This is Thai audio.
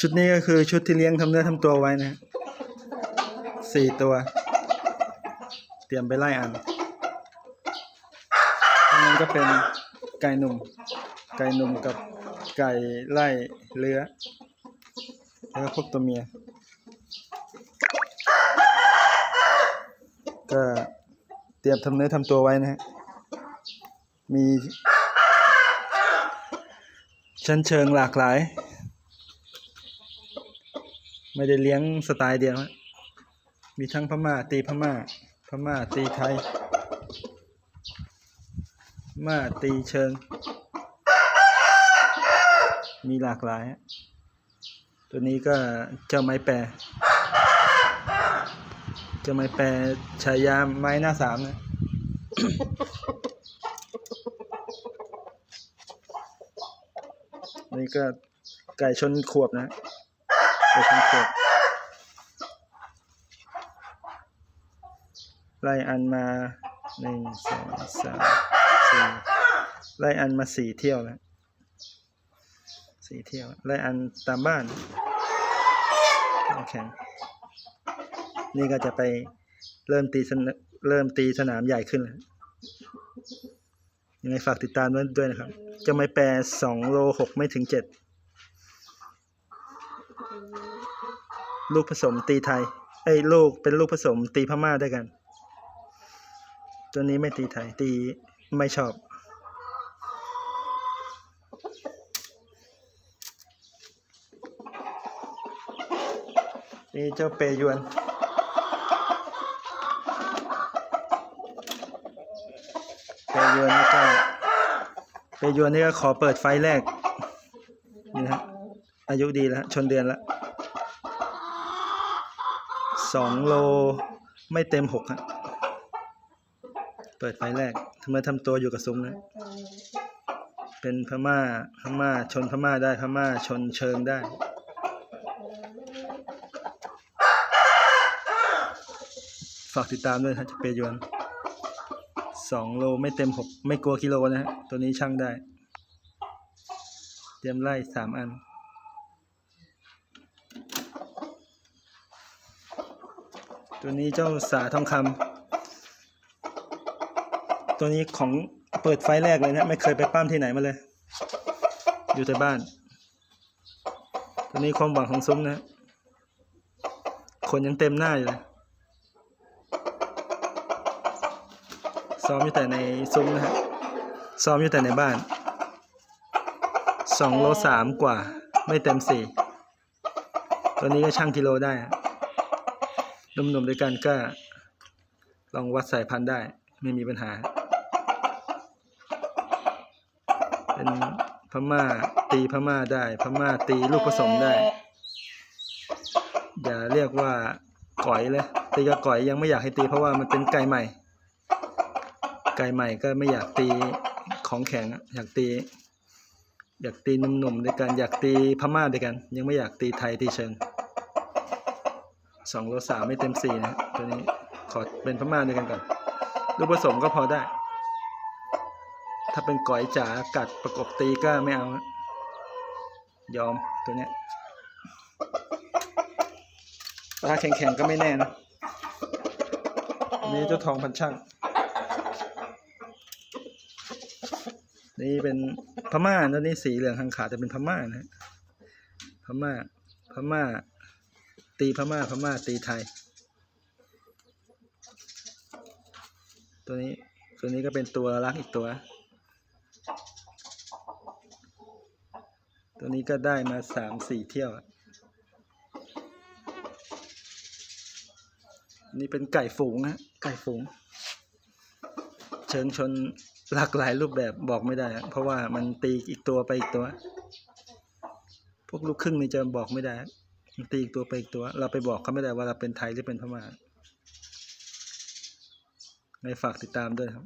ชุดนี้ก็คือชุดที่เลี้ยงทำเนื้อทำตัวไว้นะฮะสี่ตัว เตรียมไปไล่อันอันนั้นก็เป็นไก่หนุ่ม ไก่หนุ่มกับไก่ไล่เลื้อแล้วก็พวกตัวเมีย ก็เตรียมทำเนื้อทำตัวไว้นะฮะมี ชั้นเชิงหลากหลาย ไม่ได้เลี้ยงสไตล์เดียวฮะมีทั้งพม่าตีพม่า พม่าตีไทยม่าตีเชิง มีหลากหลาย ตัวนี้ก็เจ้าไม้แปรเจ้าไม้แปรฉายาไม้หน้าสามนะ นี่ก็ไก่ชนขวบนะไก่ชนขวบไล่อันมาหนึ่งสองสามสี่ไล่อันมาสี่เที่ยวแล้วสี่เที่ยวไล่อันตามบ้านโอเคนี่ก็จะไปเริ่มตีสนเริ่มตีสนามใหญ่ขึ้นแล้ว ยังไงฝากติดตามด้วยด้วยนะครับ จะไม่แปรสองโลหกไม่ถึงเจ็ดลูกผสมตีไทยเอ้ยลูกเป็นลูกผสมตีพม่าด้วยกัน ตัวนี้ไม่ตีไทย ตีไม่ชอบ นี่เจ้าเปยวน เป ยวนนี่ก็เปยวนนี่ก็ขอเปิดไฟแรกนี่นะฮะอายุดีแล้วชนเดือนแล้วสองโลไม่เต็มหกฮะเปิดไฟแรกทำไมทำตัวอยู่กับซุ้มนะเป็นพม่าพม่าชนพม่าได้พม่าชนเชิงได้ฝากติดตามด้วยนะจะเปยวน สองโลไม่เต็มหกไม่กลัวกิโลนะฮะตัวนี้ช่างได้ เตรียมไล่สามอัน ตัวนี้เจ้าสาทองคำตัวนี้ของเปิดไฟแรกเลยนะไม่เคยไปปั้มที่ไหนมาเลย อยู่แต่บ้าน ตัวนี้ความหวังของซุ้มนะ คนยังเต็มหน้าอยู่เลย ซ้อมอยู่แต่ในซุ้มนะฮะซ้อมอยู่แต่ในบ้านสองโลสามกว่า ไม่เต็มสี่ตัวนี้ก็ช่างกิโลได้หนุ่มๆด้วยกันก็ ลองวัดสายพันธุ์ได้ ไม่มีปัญหา เป็นพม่าตีพม่าได้ พม่าตีลูกผสมได้ อย่าเรียกว่าก่อยเลยตีกับก่อยยังไม่อยากให้ตีเพราะว่ามันเป็นไก่ใหม่ ไก่ใหม่ก็ไม่อยากตีของแข็งอะอยากตี อยากตีหนุ่มๆด้วยกัน อยากตีพม่าด้วยกัน ยังไม่อยากตีไทยตีเชิงสองโลสามไม่เต็มสี่นะตัวนี้ขอเป็นพม่าด้วยกันก่อนลูกผสมก็พอได้ ถ้าเป็นก๋อยจ๋ากัดประกบตีก็ไม่เอา ยอมตัวเนี้ยถ้าแข็งๆก็ไม่แน่นะอันนี่เจ้าทองพันช่าง นี่เป็นพม่าตัวนี้สีเหลืองหางขาจะเป็นพม่านะพม่า พม่า ตีพม่า พม่า ตีไทย ตัวนี้ ตัวนี้ก็เป็นตัวรักอีกตัว ตัวนี้ก็ได้มาสามสี่เที่ยว นี่เป็นไก่ฝูงนะไก่ฝูง ชิงชนหลากหลายรูปแบบบอกไม่ได้ เพราะว่ามันตีอีกตัวไปอีกตัว พวกลูกครึ่งนี่จะบอกไม่ได้มันตีอีกตัวไปอีกตัว เราไปบอกเขาไม่ได้ว่าเราเป็นไทยหรือเป็นพม่าในฝากติดตามด้วยครับ